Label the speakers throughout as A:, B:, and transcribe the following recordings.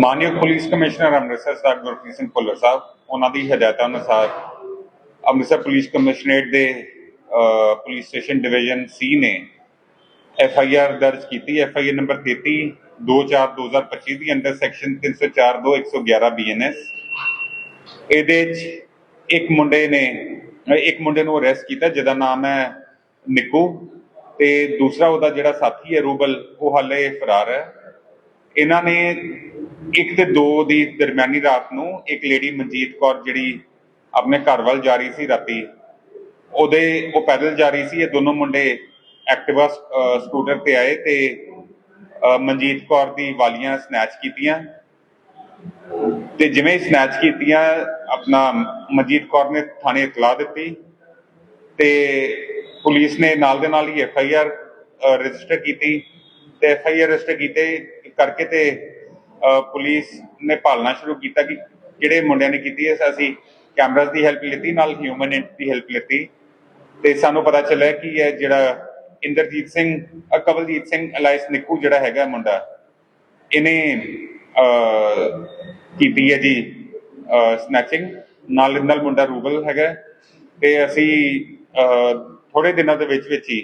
A: ਮਾਨਯੋਗ police commissioner Amritsar Sahib Gurpreet Singh Bhullar Sahib, ਉਹਨਾਂ ਦੀ ਹਦਾਇਤਾਂ ਅਨੁਸਾਰ ਅੰਮ੍ਰਿਤਸਰ ਪੁਲਿਸ ਕਮਿਸ਼ਨਰੇਟ ਦੇ ਪੁਲਿਸ ਸਟੇਸ਼ਨ ਡਿਵੀਜ਼ਨ ਸੀ ਨੇ ਐਫ ਆਈ ਆਰ ਦਰਜ ਕੀਤੀ। ਐਫ ਆਈ ਆਰ ਨੰਬਰ 33 24/2025 ਦੀ ਅੰਡਰ ਸੈਕਸ਼ਨ 304 2 111 ਬੀਐਨਐਸ ਇਹਦੇ 'ਚ ਇੱਕ ਮੁੰਡੇ ਨੇ, ਇੱਕ ਮੁੰਡੇ ਨੂੰ ਅਰੈਸਟ ਕੀਤਾ, ਜਿਹਦਾ ਨਾਮ ਹੈ ਨਿੱਕੂ ਤੇ ਦੂਸਰਾ ਉਹਦਾ ਜਿਹੜਾ ਸਾਥੀ ਹੈ ਰੂਬਲ, ਉਹ ਹਾਲੇ ਫਰਾਰ ਹੈ। ਇਹਨਾਂ ਨੇ ਇੱਕ ਤੇ ਦੋ ਦੀ ਦਰਮਿਆਨੀ ਰਾਤ ਨੂੰ ਇੱਕ ਲੇਡੀ ਮਨਜੀਤ ਕੌਰ ਜਿਹੜੀ ਆਪਣੇ ਘਰ ਵੱਲ ਜਾ ਰਹੀ ਸੀ ਰਾਤੀ, ਉਹਦੇ, ਉਹ ਪੈਦਲ ਜਾ ਰਹੀ ਸੀ, ਇਹ ਦੋਨੋਂ ਮੁੰਡੇ ਐਕਟਿਵਾ ਸਕੂਟਰ ਤੇ ਆਏ ਤੇ ਮਨਜੀਤ ਕੌਰ ਦੀ ਵਾਲੀਆਂ ਸਨੈਚ ਕੀਤੀਆਂ ਤੇ ਜਿਵੇਂ ਸਨੈਚ ਕੀਤੀਆਂ, ਆਪਣਾ ਮਨਜੀਤ ਕੌਰ ਨੇ ਥਾਣੇ ਇਤਲਾਹ ਦਿੱਤੀ ਤੇ ਪੁਲਿਸ ਨੇ ਨਾਲ ਦੇ ਨਾਲ ਹੀ ਐਫ ਆਈ ਆਰ ਰਜਿਸਟਰ ਕੀਤੀ ਤੇ ਐਫ ਆਈ ਆਰ ਰਜਿਸਟਰ ਕੀਤੇ ਕਰਕੇ ਤੇ ਪੁਲਿਸ ਨੇ ਭਾਲਣਾ ਸ਼ੁਰੂ ਕੀਤਾ ਕਿ ਕਿਹੜੇ ਮੁੰਡਿਆਂ ਨੇ ਕੀਤੀ ਹੈ। ਅਸੀਂ ਕੈਮਰਾਸ ਦੀ ਹੈਲਪ ਲਿੱਤੀ, ਨਾਲ ਹਿਊਮਨ ਦੀ ਹੈਲਪ ਲਿੱਤੀ। ਤੇ ਸਾਨੂੰ ਪਤਾ ਚੱਲਿਆ ਕਿ ਇਹ ਜਿਹੜਾ ਇੰਦਰਜੀਤ ਸਿੰਘ ਕਵਲਜੀਤ ਸਿੰਘ ਅਲਾਈਸ ਨਿੱਕੂ ਜਿਹੜਾ ਹੈਗਾ ਮੁੰਡਾ, ਇਹਨੇ ਕੀਤੀ ਹੈ ਜੀ ਸਨੈਚਿੰਗ ਨਾਲ ਨਾਲ ਮੁੰਡਾ ਰੂਬਲ ਹੈਗਾ। ਤੇ ਅਸੀਂ ਥੋੜੇ ਦਿਨਾਂ ਦੇ ਵਿੱਚ ਵਿੱਚ ਹੀ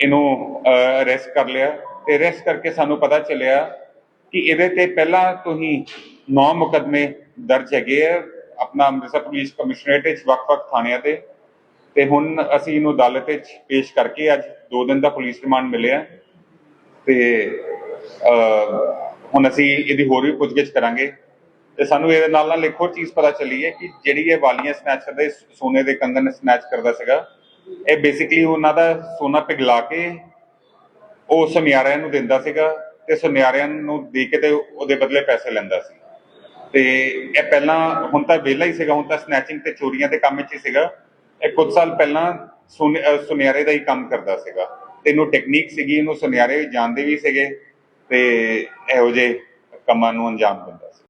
A: ਇਹਨੂੰ ਅਰੈਸਟ ਕਰ ਲਿਆ। ਤੇ ਅਰੈਸਟ ਕਰਕੇ ਸਾਨੂੰ ਪਤਾ ਚੱਲਿਆ ਕਿ ਇਹਦੇ ਤੇ ਪਹਿਲਾਂ ਤੋਂ ਹੀ 9 ਮੁਕਦਮੇ ਦਰਜ ਹੈਗੇ ਆ, ਆਪਣਾ ਅੰਮ੍ਰਿਤਸਰ ਪੁਲਿਸ ਕਮਿਸ਼ਨਰੇਟ ਵਿੱਚ ਵੱਖ-ਵੱਖ ਥਾਣਿਆਂ ਤੇ। ਤੇ ਹੁਣ ਅਸੀਂ ਇਹਨੂੰ ਅਦਾਲਤ ਵਿੱਚ ਪੇਸ਼ ਕਰਕੇ ਅੱਜ 2 ਦਿਨ ਦਾ ਪੁਲਿਸ ਰਿਮਾਂਡ ਮਿਲਿਆ ਤੇ ਹੁਣ ਅਸੀਂ ਇਹਦੀ ਹੋਰ ਵੀ ਪੁੱਛਗਿੱਛ ਕਰਾਂਗੇ। ਤੇ ਸਾਨੂੰ ਇਹਦੇ ਨਾਲ ਨਾਲ ਇੱਕ ਹੋਰ ਚੀਜ਼ ਪਤਾ ਚੱਲੀ ਹੈ ਕਿ ਜਿਹੜੀ ਇਹ ਵਾਲੀਆਂ ਸਨੈਚ ਕਰਦਾ ਸੋਨੇ ਦੇ ਕੰਗਨ ਸਨੈਚ ਕਰਦਾ ਸੀਗਾ, ਇਹ ਬੇਸਿਕਲੀ ਉਹਨਾਂ ਦਾ ਸੋਨਾ ਪਿਘਲਾ ਕੇ ਉਹ ਸੁਨਿਆਰਿਆਂ ਨੂੰ ਦਿੰਦਾ ਸੀਗਾ। ਤੇ ਸੁਨਿਆਰਿਆਂ ਨੂੰ ਦੇ ਕੇ ਤੇ ਉਹਦੇ ਬਦਲੇ ਪੈਸੇ ਲੈਂਦਾ ਸੀ। ਤੇ ਇਹ ਪਹਿਲਾਂ ਹੁਣ ਤਾਂ ਵਿਹਲਾ ਹੀ ਸੀਗਾ, ਹੁਣ ਤਾਂ ਸਨੈਚਿੰਗ ਤੇ ਚੋਰੀਆਂ ਦੇ ਕੰਮ ਵਿੱਚ ਹੀ ਸੀਗਾ। ਇਹ ਕੁਝ ਸਾਲ ਪਹਿਲਾਂ ਸੁਨ- ਸੁਨਿਆਰੇ ਦਾ ਹੀ ਕੰਮ ਕਰਦਾ ਸੀਗਾ। ਤੇ ਇਹਨੂੰ ਟੈਕਨੀਕ ਸੀਗੀ, ਇਹਨੂੰ ਸੁਨਿਆਰੇ ਜਾਣਦੇ ਵੀ ਸੀਗੇ ਤੇ ਇਹੋ ਜਿਹੇ ਕੰਮਾਂ ਨੂੰ ਅੰਜਾਮ ਦਿੰਦਾ ਸੀ।